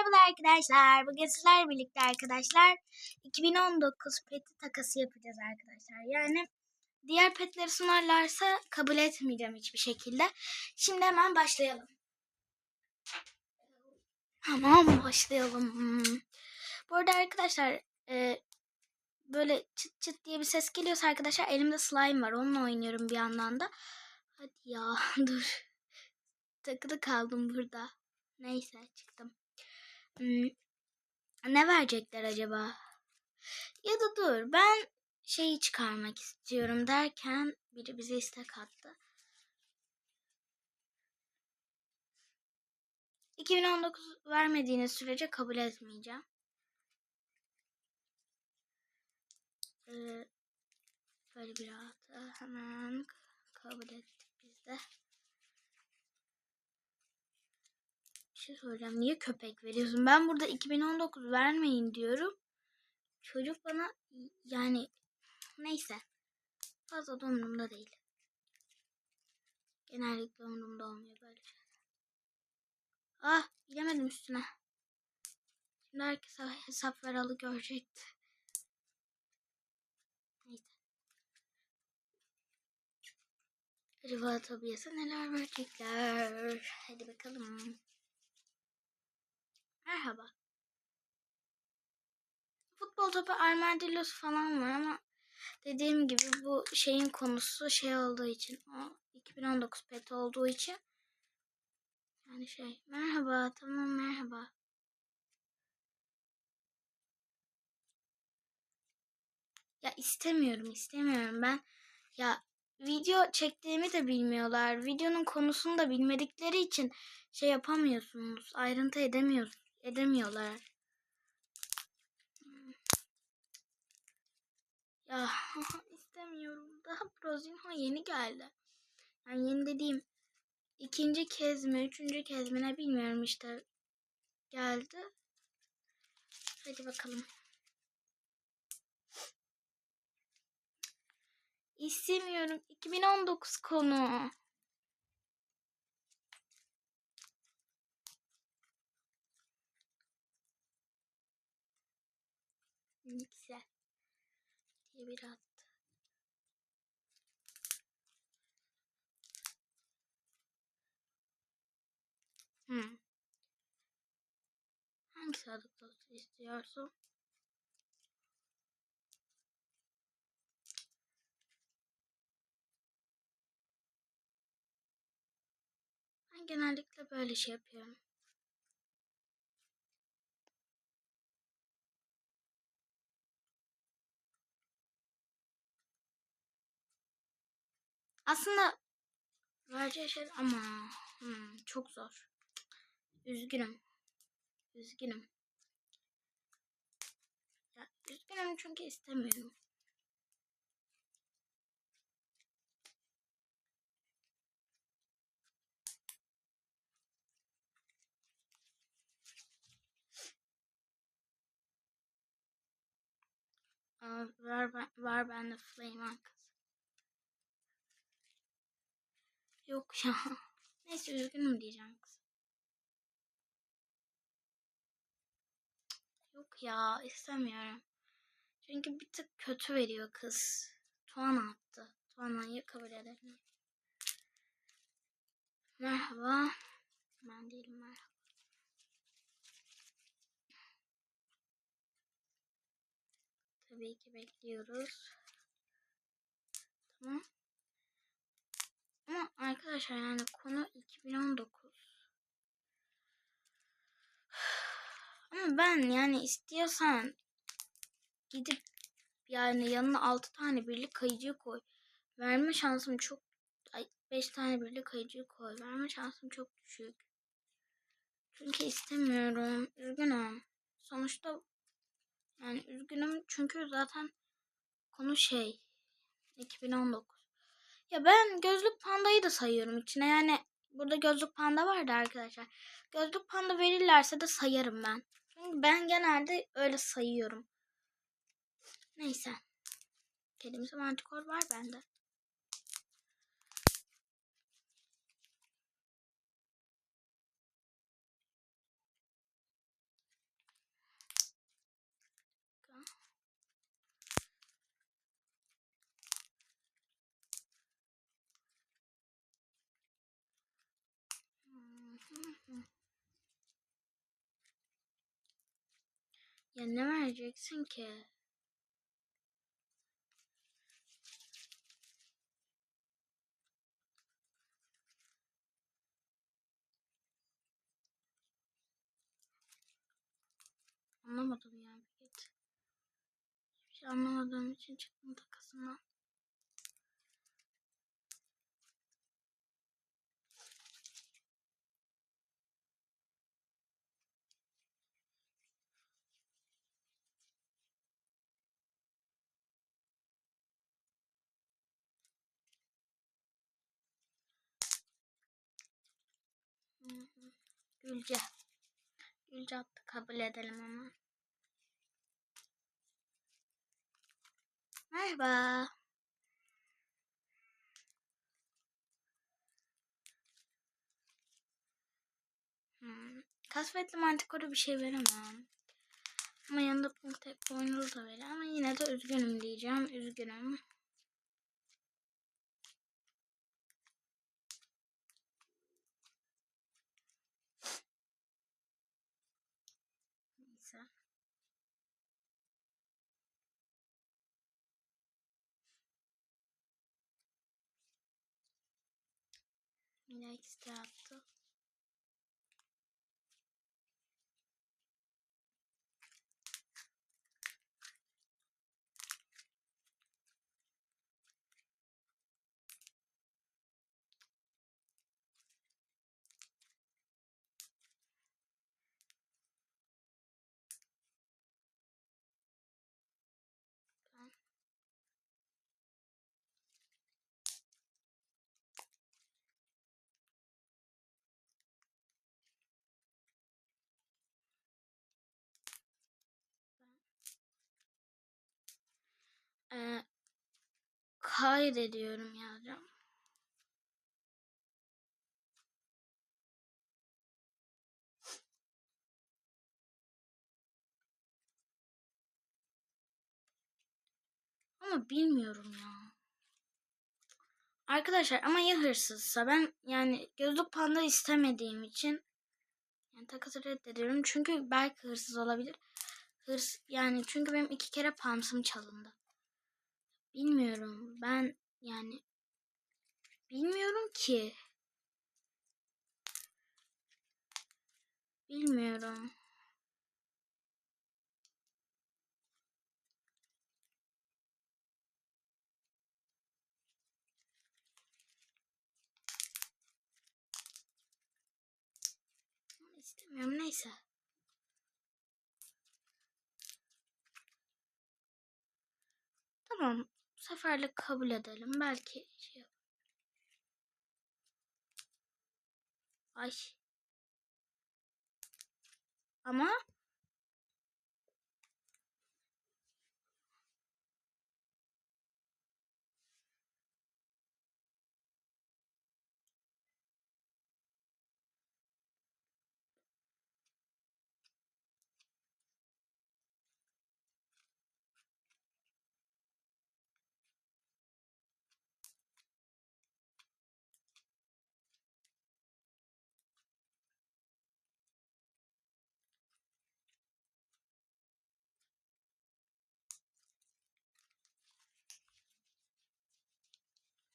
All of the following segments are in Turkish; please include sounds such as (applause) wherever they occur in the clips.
Merhabalar arkadaşlar. Bugün sizlerle birlikte arkadaşlar 2019 peti takası yapacağız arkadaşlar. Yani diğer petleri sunarlarsa kabul etmeyeceğim hiçbir şekilde. Şimdi hemen başlayalım. Tamam başlayalım. Hmm. Bu arada arkadaşlar e, böyle çıt çıt diye bir ses geliyorsa arkadaşlar elimde slime var. Onunla oynuyorum bir yandan da. Hadi ya (laughs) dur. Takılı kaldım burada. Neyse çıktım. Ne verecekler acaba? Ya da dur ben şeyi çıkarmak istiyorum derken biri bize istek attı. 2019 vermediğiniz sürece kabul etmeyeceğim. Ee, böyle bir rahatı hemen kabul ettik biz de. Bir şey soracağım. Niye köpek veriyorsun? Ben burada 2019 vermeyin diyorum. Çocuk bana yani neyse. Fazla da umurumda değil. Genellikle umurumda olmuyor böyle şeyler. Ah bilemedim üstüne. Şimdi herkes hesap veralı görecekti. Neyse. Acaba Tobias'a neler verecekler? Hadi bakalım. Merhaba. Futbol topu armadillosu falan var ama dediğim gibi bu şeyin konusu şey olduğu için o 2019 pet olduğu için yani şey merhaba tamam merhaba. Ya istemiyorum istemiyorum ben ya video çektiğimi de bilmiyorlar. Videonun konusunu da bilmedikleri için şey yapamıyorsunuz. Ayrıntı edemiyorsunuz edemiyorlar. Ya (laughs) istemiyorum. Daha Prozinho yeni geldi. Yani yeni dediğim ikinci kez mi, üçüncü kez mi ne bilmiyorum işte geldi. Hadi bakalım. İstemiyorum. 2019 konu. Güzel. diye bir attı. Hmm. Hangi sadık dostu istiyorsun? Ben genellikle böyle şey yapıyorum. Aslında vereceği şey ama hmm, çok zor. Üzgünüm. Üzgünüm. Ya, üzgünüm çünkü istemiyorum. Aa, var, var bende flame kız. Yok ya. (laughs) Neyse üzgünüm diyeceğim kız. Yok ya istemiyorum. Çünkü bir tık kötü veriyor kız. Tuan attı. Tuana'yı kabul edelim. Merhaba. Ben değilim merhaba. Tabii ki bekliyoruz. Tamam. Ama arkadaşlar yani konu 2019. (sighs) Ama ben yani istiyorsan gidip yani yanına 6 tane birlik kayıcı koy. Verme şansım çok ay 5 tane birlik kayıcı koy. Verme şansım çok düşük. Çünkü istemiyorum. Üzgünüm. Sonuçta yani üzgünüm çünkü zaten konu şey 2019. Ya ben gözlük pandayı da sayıyorum içine. Yani burada gözlük panda vardı arkadaşlar. Gözlük panda verirlerse de sayarım ben. Çünkü ben genelde öyle sayıyorum. Neyse. Kedimize mantikor var bende. Ya ne vereceksin ki? Anlamadım ya bir git. Hiçbir şey anlamadığım için çıktım takasından. Gülce. Gülce attı kabul edelim ama. Merhaba. Hmm. Kasvetli mantikora bir şey veremem. Ama yanında tek boynuz da verir ama yine de üzgünüm diyeceğim. Üzgünüm. Neyse. Yine ikisi Ee, kaydediyorum yazacağım. Ama bilmiyorum ya. Arkadaşlar ama ya hırsızsa ben yani gözlük panda istemediğim için yani takası reddediyorum. Çünkü belki hırsız olabilir. Hırs yani çünkü benim iki kere pamsım çalındı. Bilmiyorum. Ben yani bilmiyorum ki. Bilmiyorum. İstemiyorum neyse. Tamam. Seferlik kabul edelim. Belki şey Ay. Ama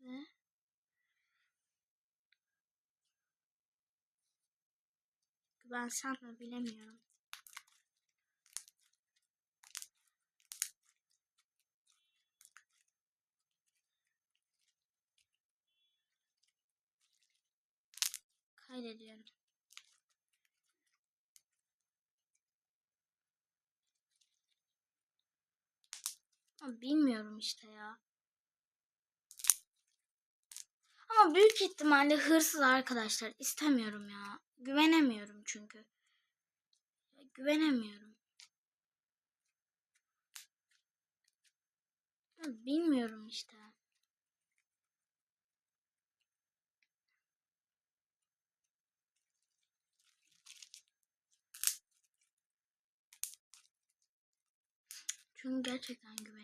ne? Güvensem mi bilemiyorum. Kaydediyorum. Bilmiyorum işte ya. Ama büyük ihtimalle hırsız arkadaşlar. İstemiyorum ya. Güvenemiyorum çünkü. Güvenemiyorum. Bilmiyorum işte. Çünkü gerçekten güvenemiyorum.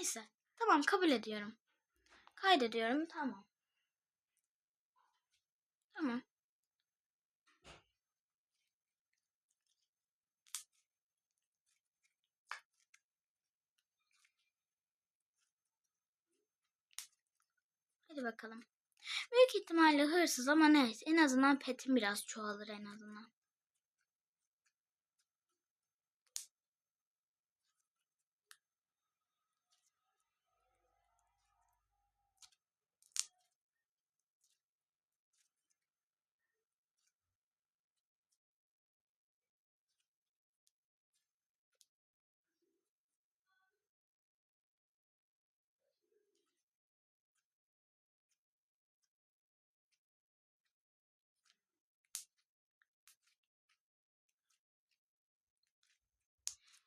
Neyse. Tamam kabul ediyorum. Kaydediyorum. Tamam. Tamam. Hadi bakalım. Büyük ihtimalle hırsız ama neyse. En azından petim biraz çoğalır en azından.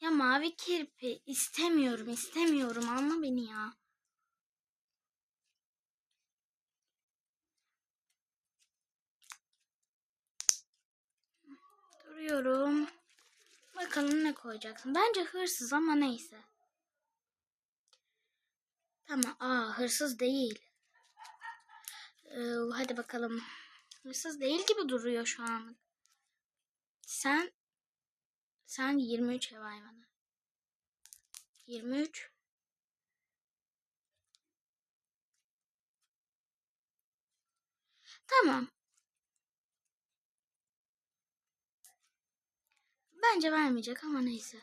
Ya mavi kirpi istemiyorum istemiyorum anla beni ya. Duruyorum. Bakalım ne koyacaksın. Bence hırsız ama neyse. Tamam. Aa hırsız değil. Ee, hadi bakalım. Hırsız değil gibi duruyor şu an. Sen sen 23 ev hayvanı. 23 Tamam. Bence vermeyecek ama neyse.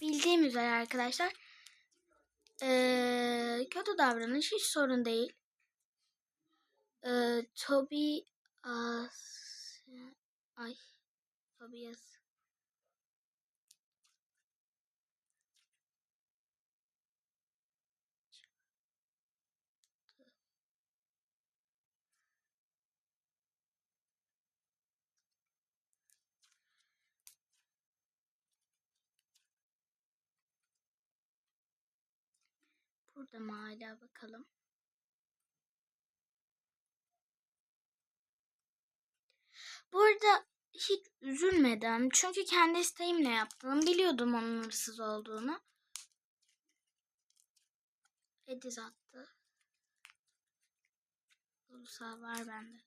Bildiğim üzere arkadaşlar ee, kötü davranış hiç sorun değil. Ee, Toby as ay Tobias Burada mı hala bakalım. Burada hiç üzülmedim. Çünkü kendi isteğimle yaptım. Biliyordum onun hırsız olduğunu. Ediz attı. Ulusal var bende.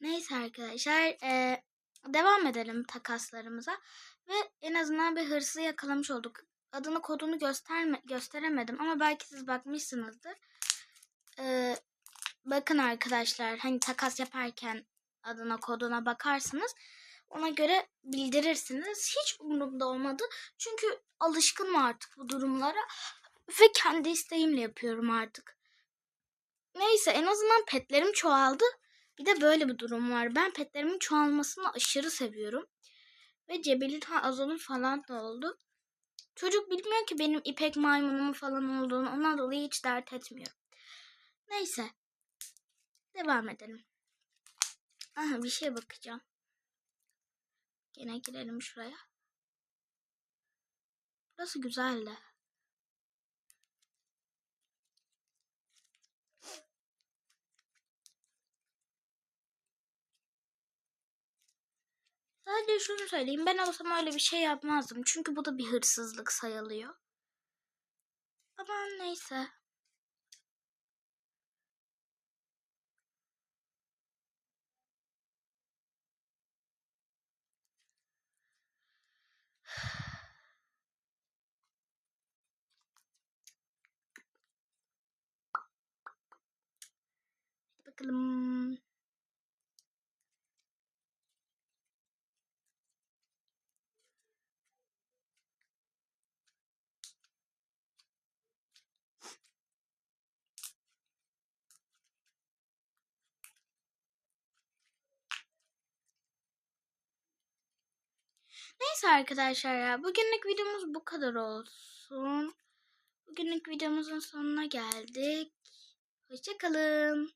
Neyse arkadaşlar. E, devam edelim takaslarımıza. Ve en azından bir hırsızı yakalamış olduk. Adını kodunu gösterme, gösteremedim ama belki siz bakmışsınızdır. Ee, bakın arkadaşlar hani takas yaparken adına koduna bakarsınız. Ona göre bildirirsiniz. Hiç umurumda olmadı. Çünkü alışkınım artık bu durumlara. Ve kendi isteğimle yapıyorum artık. Neyse en azından petlerim çoğaldı. Bir de böyle bir durum var. Ben petlerimin çoğalmasını aşırı seviyorum. Ve Cebel'in Azol'un falan da oldu. Çocuk bilmiyor ki benim ipek maymunumun falan olduğunu. Ondan dolayı hiç dert etmiyorum. Neyse. Devam edelim. Aha bir şey bakacağım. Gene girelim şuraya. Burası güzel Sadece şunu söyleyeyim. Ben olsam öyle bir şey yapmazdım. Çünkü bu da bir hırsızlık sayılıyor. Ama neyse. (sighs) Bakalım. Neyse arkadaşlar ya bugünlük videomuz bu kadar olsun. Bugünlük videomuzun sonuna geldik. Hoşçakalın.